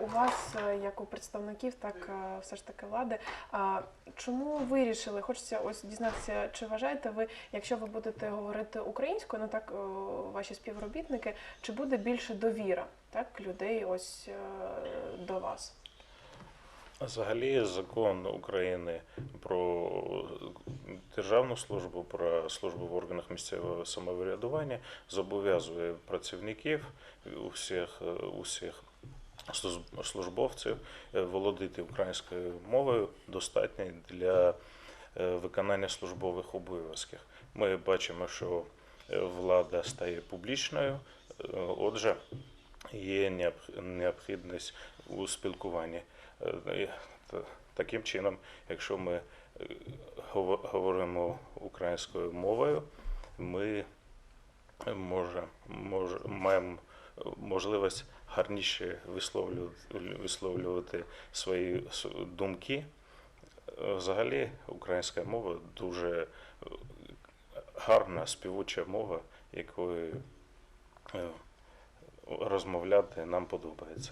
У вас, е, як у представників, так е, все ж таки влади. А чому ви вирішили? Хочеться ось дізнатися, чи вважаєте ви, якщо ви будете говорити українською, ну так е, ваші співробітники, чи буде більше довіра так людей ось до вас? Взагалі, закон України про державну службу, про службу в органах місцевого самоврядування зобов'язує працівників усіх, усіх службовців е, володіти українською мовою достатньо для е, виконання службових обов'язків. Ми бачимо, що е, влада стає публічною, отже, є необхідність у спілкуванні. Таким чином, якщо ми говоримо українською мовою, ми може, може, маємо можливість гарніше висловлювати, висловлювати свої думки. Е, Взагалі, українська мова дуже е, гарна співуча мова, якою е, розмовляти нам подобається.